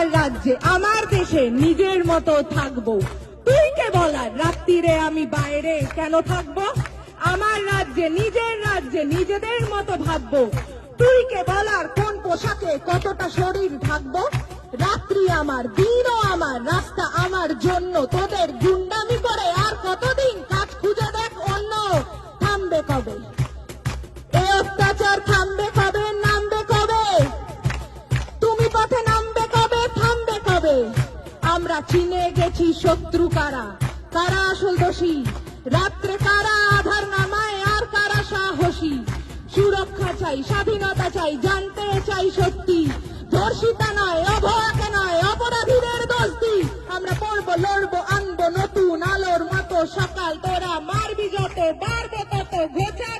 আমার রাজ্যে, আমার দেশে নিজের মতো থাকব। তুই কে বলার রাত্রিরে আমি বাইরে কেন থাকব? আমার রাজ্যে, নিজের রাজ্যে নিজেদের মতো ভাববো। তুই কে বলার কোন পোশাকে কতটা শরীর থাকব রাত্রি আমার, দিনও আমার, রাস্তা আমার জন্য তোদের গুন্ডামি চিনে গেছি শত্রু কারা? কারা আসল দোষী? রাত্রে কারা আধার নামায় আর কারা সাহসী? সুরক্ষা চাই, স্বাধীনতা চাই, জানতে চাই সত্যি। ধর্ষিতা নয়, অভয়াকে নয়, অপরাধীদের দোস্তি আমরা পড়ব, লড়বো, আনব, নতুন আলোর মতো সকাল তোরা মারবি যত, বাড়বে তত গোছাবো